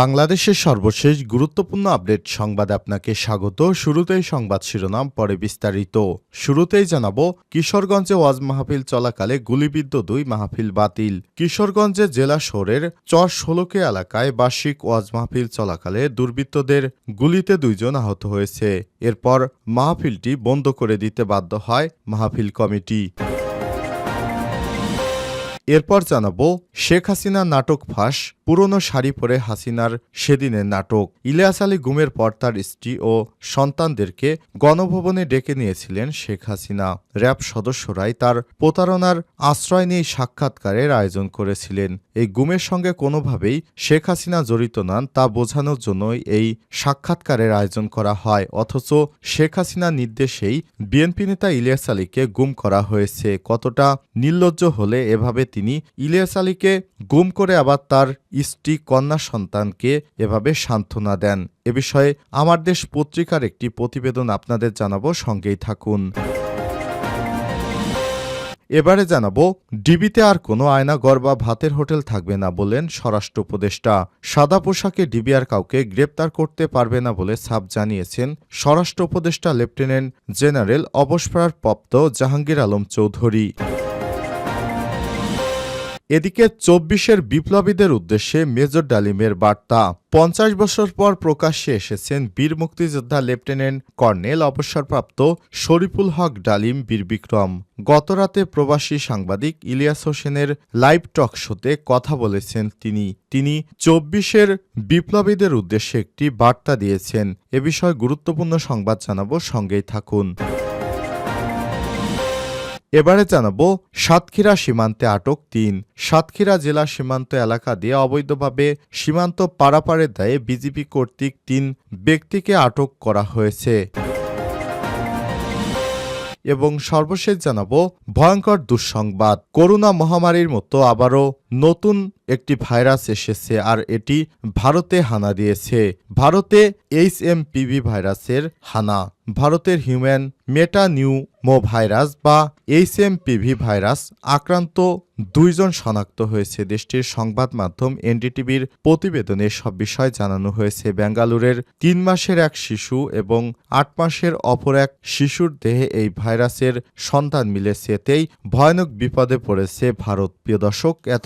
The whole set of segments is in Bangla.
বাংলাদেশের সর্বশেষ গুরুত্বপূর্ণ আপডেট সংবাদে আপনাকে স্বাগত। শুরুতেই সংবাদ শিরোনাম, পরে বিস্তারিত। শুরুতেই জানাব, কিশোরগঞ্জে ওয়াজ মাহফিল চলাকালে গুলিবিদ্ধ দুই মাহফিল বাতিল। কিশোরগঞ্জে জেলা শহরের চর ষোলকে এলাকায় বার্ষিক ওয়াজ মাহফিল চলাকালে দুর্বৃত্তদের গুলিতে দুইজন আহত হয়েছে। এরপর মাহফিলটি বন্ধ করে দিতে বাধ্য হয় মাহফিল কমিটি। এরপর জানাব, শেখ হাসিনা নাটক ফাঁস পুরনো শাড়ি পরে হাসিনার সেদিনের নাটক। ইলিয়াস আলী গুমের পর তার স্ত্রী ও সন্তানদেরকে গণভবনে ডেকে নিয়েছিলেন শেখ হাসিনা। র্যাব সদস্যরাই তার প্রতারণার আশ্রয় নিয়ে সাক্ষাৎকারের আয়োজন করেছিলেন। এই গুমের সঙ্গে কোনোভাবেই শেখ হাসিনা জড়িত নন, তা বোঝানোর জন্যই এই সাক্ষাৎকারের আয়োজন করা হয়। অথচ শেখ হাসিনার নির্দেশেই বিএনপি নেতা ইলিয়াস আলীকে গুম করা হয়েছে। কতটা নির্লজ্জ হলে এভাবে তিনি ইলিয়াস আলীকে গুম করে আবার তার স্ত্রী কন্যা সন্তানকে এভাবে সান্ত্বনা দেন। এ বিষয়ে আমার দেশ পত্রিকার একটি প্রতিবেদন আপনাদের জানাব, সঙ্গেই থাকুন। এবারে জানাব, ডিবিতে আর কোনো আয়নাগর বা ভাতের হোটেল থাকবে না বলেন স্বরাষ্ট্র উপদেষ্টা। সাদা পোশাকে ডিবি আর কাউকে গ্রেপ্তার করতে পারবে না বলে সাপ জানিয়েছেন স্বরাষ্ট্র উপদেষ্টা লেফটেন্যান্ট জেনারেল অবসরপ্রাপ্ত জাহাঙ্গীর আলম চৌধুরী। এদিকে চব্বিশের বিপ্লবীদের উদ্দেশ্যে মেজর ডালিমের বার্তা। পঞ্চাশ বছর পর প্রকাশ্যে এসেছেন বীর মুক্তিযোদ্ধা লেফটেন্যান্ট কর্নেল অবসরপ্রাপ্ত শরীফুল হক ডালিম বীর বিক্রম। গতরাতে প্রবাসী সাংবাদিক ইলিয়াস হোসেনের লাইভ টক শোতে কথা বলেছেন তিনি। তিনি চব্বিশের বিপ্লবীদের উদ্দেশ্যে একটি বার্তা দিয়েছেন। এ বিষয়ে গুরুত্বপূর্ণ সংবাদ জানাব, সঙ্গেই থাকুন। এবারে জানাব, সাতক্ষীরা সীমান্তে আটক তিন। সাতক্ষীরা জেলা সীমান্ত এলাকা দিয়ে অবৈধভাবে সীমান্ত পারাপারের দায়ে বিজেপি কর্তৃক তিন ব্যক্তিকে আটক করা হয়েছে। এবং সর্বশেষ জানাব, ভয়ঙ্কর দুঃসংবাদ। করোনা মহামারীর মতো আবারও নতুন একটি ভাইরাস এসেছে আর এটি ভারতে হানা দিয়েছে। ভারতে এইচ এম পিভি ভাইরাসের হানা। ভারতের হিউম্যান মেটা নিউমো ভাইরাস বা এইচ এম পিভি ভাইরাস আক্রান্ত দুইজন শনাক্ত হয়েছে দেশটির সংবাদ মাধ্যম এনডিটিভির প্রতিবেদনে। সব বিষয় জানানো হয়েছে, বেঙ্গালুরের তিন মাসের এক শিশু এবং আট মাসের অপর এক শিশুর দেহে এই ভাইরাসের সন্তান মিলেছে। এতেই ভয়ানক বিপদে পড়েছে ভারত। প্রিয় দর্শক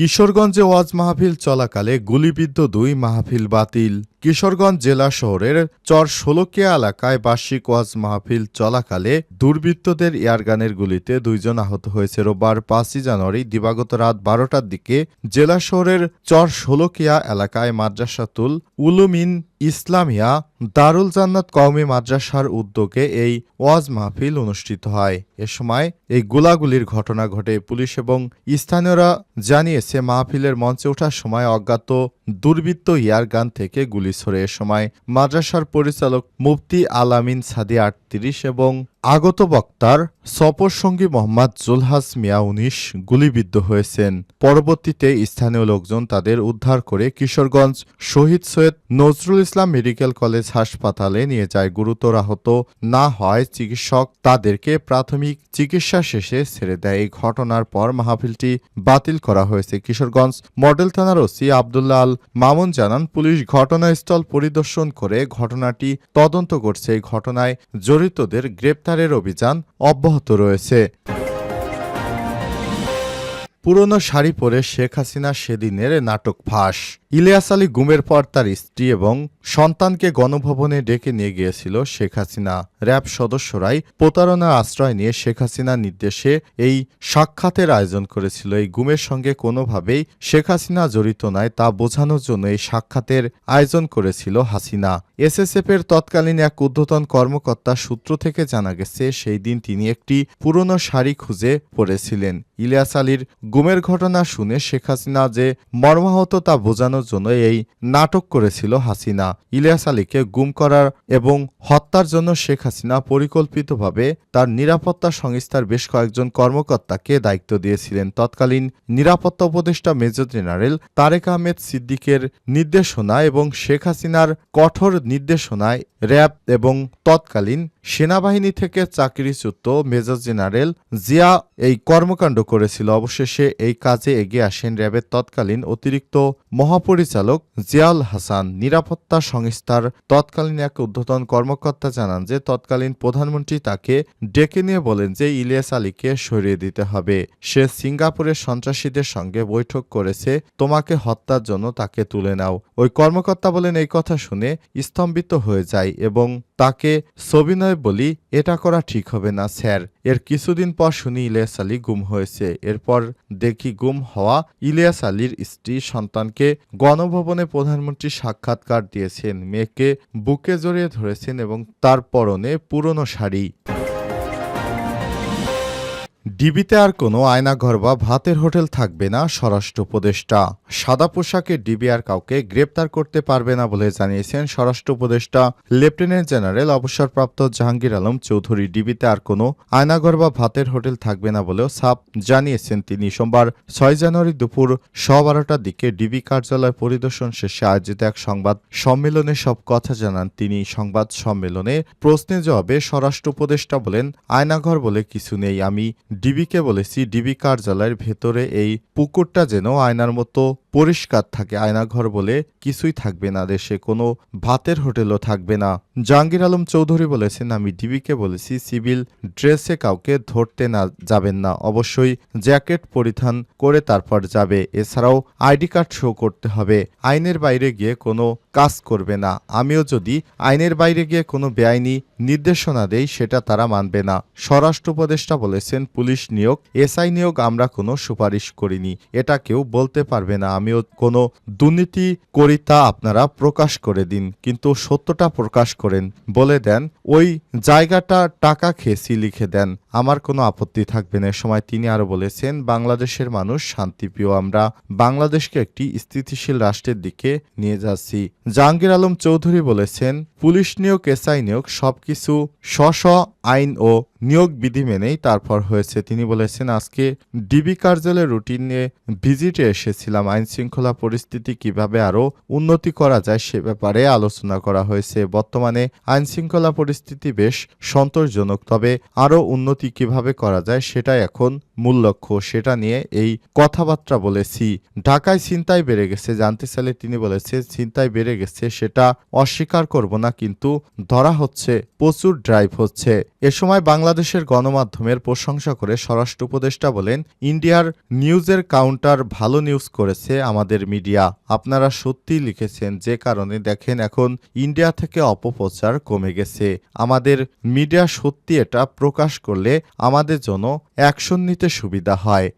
কিশোরগঞ্জে ওয়াজ মাহফিল চলাকালে গুলিবিদ্ধ দুই মাহফিল বাতিল। কিশোরগঞ্জ জেলা শহরের চর ষোলকিয়া এলাকায় বার্ষিক ওয়াজ মাহফিল চলাকালে দুর্বৃত্তদের এয়ারগানের গুলিতে দুইজন আহত হয়েছে। রোববার পাঁচই জানুয়ারি দিবাগত রাত বারোটার দিকে জেলা শহরের চর ষোলকিয়া এলাকায় মাদ্রাসাতুল উলুমিন ইসলামিয়া দারুল জান্নাত কওমি মাদ্রাসার উদ্যোগে এই ওয়াজ মাহফিল অনুষ্ঠিত হয়। এ সময় এই গোলাগুলির ঘটনা ঘটে। পুলিশ এবং স্থানীয়রা জানিয়েছে, মাহফিলের মঞ্চে ওঠার সময় অজ্ঞাত দুর্বৃত্ত ইয়ারগান থেকে গুলি ছড়ে এ সময় মাদ্রাসার পরিচালক মুফতি আলামিন সাদি আটত্রিশ এবং আগত বক্তার সফর সঙ্গী মোহাম্মদ জুলহাস মিয়া উনিশ গুলিবিদ্ধ হয়েছেন। পরবর্তীতে স্থানীয় লোকজন তাদের উদ্ধার করে কিশোরগঞ্জ শহীদ সৈয়দ নজরুল ইসলাম মেডিকেল কলেজ হাসপাতালে নিয়ে যায়। গুরুতর আহত না হয় চিকিৎসক তাদেরকে প্রাথমিক চিকিৎসা শেষে ছেড়ে দেয়। এই ঘটনার পর মাহফিলটি বাতিল করা হয়েছে। কিশোরগঞ্জ মডেল থানার ওসি আবদুল্লাহ আল মামুন জানান, পুলিশ ঘটনাস্থল পরিদর্শন করে ঘটনাটি তদন্ত করছে। এই ঘটনায় জড়িতদের গ্রেপ্তারের অভিযান অব্যাহত রয়েছে। পুরনো শাড়ি পরে শেখ হাসিনা সেদিনের নাটক ফাঁস। ইলিয়াস আলী গুমের পর তার স্ত্রী এবং সন্তানকে গণভবনে ডেকে নিয়ে গিয়েছিল শেখ হাসিনা। র্যাব সদস্যরাই প্রতারণার আশ্রয় নিয়ে শেখ হাসিনার নির্দেশে এই সাক্ষাতের আয়োজন করেছিল। এই গুমের সঙ্গে কোনোভাবেই শেখ হাসিনা জড়িত নয়, তা বোঝানোর জন্য এই সাক্ষাতের আয়োজন করেছিল হাসিনা। এসএসএফ এর তৎকালীন এক ঊর্ধ্বতন কর্মকর্তা সূত্র থেকে জানা গেছে, সেই দিন তিনি একটি পুরনো শাড়ি খুঁজে পড়েছিলেন। ইলিয়াস আলীর গুমের ঘটনা শুনে শেখ হাসিনা যে মর্মাহত তা বোঝানোর জন্য এই নাটক করেছিল হাসিনা। ইলিয়াস আলীকে গুম করার এবং হত্যার জন্য শেখ হাসিনা পরিকল্পিতভাবে তার নিরাপত্তা সংস্থার বেশ কয়েকজন কর্মকর্তাকে দায়িত্ব দিয়েছিলেন। তৎকালীন নিরাপত্তা উপদেষ্টা মেজর জেনারেল তারেক আহমেদ সিদ্দিকের নির্দেশনা এবং শেখ হাসিনার কঠোর নির্দেশনায় র্যাব এবং তৎকালীন সেনাবাহিনী থেকে চাকরিচ্যুত মেজর জেনারেল জিয়া এই কর্মকাণ্ড করেছিল। অবশেষে এই কাজে এগিয়ে আসেন র্যাবের তৎকালীন অতিরিক্ত মহাপরিচালক জিয়াউল হাসান। নিরাপত্তা সংস্থার তৎকালীন এক ঊর্ধ্বতন কর্মকর্তা জানান যে, তৎকালীন প্রধানমন্ত্রী তাকে ডেকে নিয়ে বলেন যে, ইলিয়াস আলীকে সরিয়ে দিতে হবে। সে সিঙ্গাপুরের সন্ত্রাসীদের সঙ্গে বৈঠক করেছে, তোমাকে হত্যার জন্য তাকে তুলে নাও। ওই কর্মকর্তা বলেন, এই কথা শুনে স্তম্ভিত হয়ে যায় এবং তাকে সবিনয় বলি, এটা করা ঠিক হবে না, স্যার। এর কিছুদিন পর শুনি ইলিয়াস আলী গুম হয়েছে। এরপর দেখি গুম হওয়া ইলিয়াস আলীর স্ত্রী সন্তানকে গণভবনে প্রধানমন্ত্রী সাক্ষাৎকার দিয়েছেন। মেয়েকে বুকে জড়িয়ে ধরেছেন এবং তার পরনে পুরনো শাড়ি। ডিবিতে আর কোনো আয়নাঘর বা ভাতের হোটেল থাকবে না, স্বরাষ্ট্র উপদেষ্টা। সাদা পোশাকে ডিবি আর কাউকে গ্রেপ্তার করতে পারবে না বলে জানিয়েছেন স্বরাষ্ট্র উপদেষ্টা। লেফটেন্যান্ট জেনারেল, অবসরপ্রাপ্ত জাহাঙ্গীর আলম চৌধুরী ডিবিতে আর কোনো আয়নাঘর বা ভাতের হোটেল থাকবে না বলেও সাপ জানিয়েছেন তিনি। সোমবার ছয় জানুয়ারি দুপুর সোয়া বারোটার দিকে ডিবি কার্যালয় পরিদর্শন শেষে আয়োজিত এক সংবাদ সম্মেলনে সব কথা জানান তিনি। সংবাদ সম্মেলনে প্রশ্নে জবাবে স্বরাষ্ট্র উপদেষ্টা বলেন, আয়নাঘর বলে কিছু নেই, আমি ডিবিকে বলেছি, ডিবি কার্যালয়ের ভেতরে এই পুকুরটা যেন আয়নার মতো পরিষ্কার থাকে, আয়নাঘর বলে কিছুই থাকবে না দেশে, কোনো ভাতের হোটেলও থাকবে না। জাহাঙ্গীর আলম চৌধুরী বলেছেন, আমি ডিবিকে বলেছি, সিভিল ড্রেসে কাউকে ধরতে না, যাবেন না, অবশ্যই জ্যাকেট পরিধান করে তারপর যাবে, এছাড়াও আইডি কার্ড শো করতে হবে। আইনের বাইরে গিয়ে কোনো কাজ করবে না। আমিও যদি আইনের বাইরে গিয়ে কোনো বেআইনি নির্দেশনা দেই, সেটা তারা মানবে না। স্বরাষ্ট্র উপদেষ্টা বলেছেন, পুলিশ নিয়োগ, এসআই নিয়োগ আমরা কোনো সুপারিশ করিনি। এটা কেউ বলতে পারবে না। আমিও কোনো দুর্নীতি করি তা আপনারা প্রকাশ করে দিন, কিন্তু সত্যটা প্রকাশ করেন। বলে দেন, ওই জায়গাটা টাকা খেয়েছি লিখে দেন। আমার কোনো আপত্তি থাকবে না। সময় তিনি আরও বলেছেন, বাংলাদেশের মানুষ শান্তিপ্রিয়। আমরা বাংলাদেশকে একটি স্থিতিশীল রাষ্ট্রের দিকে নিয়ে যাচ্ছি। জাহাঙ্গীর আলম চৌধুরী বলেছেন, পুলিশ নিয়োগ, এসআই নিয়োগ সবকিছু স্ব স্ব আইন ও নিয়োগ বিধি মেনেই তারপর হয়েছে। তিনি বলেছেন, আজকে ডিবি কার্যালয়ের রুটিন নিয়ে ভিজিটে এসেছিলাম। আইন শৃঙ্খলা পরিস্থিতি কীভাবে আরও উন্নতি করা যায় সে ব্যাপারে আলোচনা করা হয়েছে। বর্তমানে আইন শৃঙ্খলা পরিস্থিতি বেশ সন্তোষজনক, তবে আরও উন্নতি কীভাবে করা যায় সেটাই এখন মূল লক্ষ্য। সেটা নিয়ে এই কথাবার্তা বলেছি। ঢাকায় ছিনতাই বেড়ে গেছে, জানতে চাইলে তিনি বলেছে ছিনতাই বেড়ে গেছে, সেটা অস্বীকার করব না, কিন্তু ধরা হচ্ছে, প্রচুর ড্রাইভ হচ্ছে। এ সময় বাংলাদেশের গণমাধ্যমের প্রশংসা করে স্বরাষ্ট্র উপদেষ্টা বলেন, ইন্ডিয়ার নিউজের কাউন্টার ভালো নিউজ করেছে আমাদের মিডিয়া আপনারা সত্যি লিখেছেন, যে কারণে দেখেন এখন ইন্ডিয়া থেকে অপপ্রচার কমে গেছে। আমাদের মিডিয়া সত্যি এটা প্রকাশ করলে আমাদের জন্য অ্যাকশন নিতে সুবিধা হয়।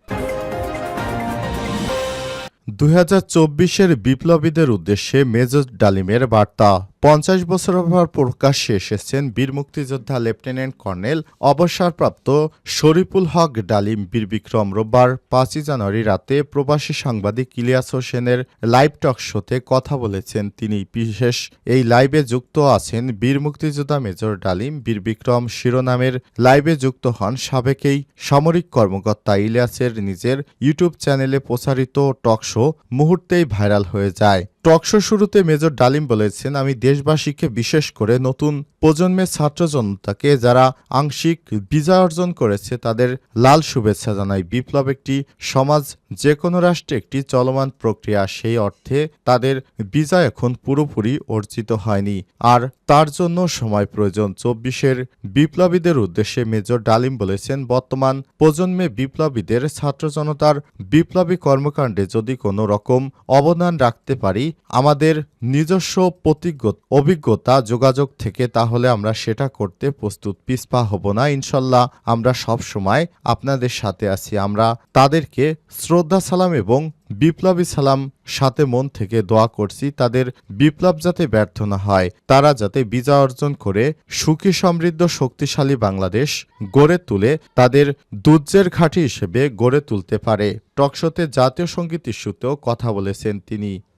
দুই চব্বিশের বিপ্লবীদের উদ্দেশ্যে মেজর ডালিমের বার্তা। পঞ্চাশ বছর পর প্রকাশ্যে এসেছেন বীর মুক্তিযোদ্ধা লেফটেন্যান্ট কর্নেল অবসরপ্রাপ্ত শরীফুল হক ডালিম বীর বিক্রম রোববার পাঁচই জানুয়ারি রাতে প্রবাসী সাংবাদিক ইলিয়াস হোসেনের লাইভ টক শোতে কথা বলেছেন তিনি। বিশেষ, এই লাইভে যুক্ত আছেন বীর মুক্তিযোদ্ধা মেজর ডালিম, বীর বিক্রম শিরোনামের লাইভে যুক্ত হন সাবেকেই সামরিক কর্মকর্তা ইলিয়াসের নিজের ইউটিউব চ্যানেলে প্রচারিত টক শো মুহূর্তেই ভাইরাল হয়ে যায়। টকশো শুরুতে মেজর ডালিম বলেছেন, আমি দেশবাসীকে বিশেষ করে নতুন প্রজন্মের ছাত্র জনতাকে যারা আংশিক বিজয় অর্জন করেছে, তাদের লাল শুভেচ্ছা জানাই। বিপ্লব একটি সমাজ যে কোনো রাষ্ট্রে একটি চলমান প্রক্রিয়া সেই অর্থে তাদের বিজয় এখন পুরোপুরি অর্জিত হয়নি। আর তার জন্য সময় প্রয়োজন। চব্বিশের বিপ্লবীদের উদ্দেশ্যে মেজর ডালিম বলেছেন, বর্তমান প্রজন্মে বিপ্লবীদের ছাত্র জনতার বিপ্লবী কর্মকাণ্ডে যদি কোনো রকম অবদান রাখতে পারি, আমাদের নিজস্ব প্রতিজ্ঞ, অভিজ্ঞতা যোগাযোগ থেকে, তাহলে আমরা সেটা করতে প্রস্তুত। পিসপা হব না, ইনশাল্লাহ আমরা সব সময় আপনাদের সাথে আছি। আমরা তাদেরকে শ্রদ্ধা সালাম এবং বিপ্লবী সালাম সাথে মন থেকে দোয়া করছি তাদের বিপ্লব যাতে ব্যর্থ না হয়, তারা যাতে বিজয় অর্জন করে, সুখী, সমৃদ্ধ, শক্তিশালী বাংলাদেশ গড়ে তুলে তাদের দুর্যের ঘাঁটি হিসেবে গড়ে তুলতে পারে। টকশোতে জাতীয় সংগীত ইস্যুতেও কথা বলেছেন তিনি।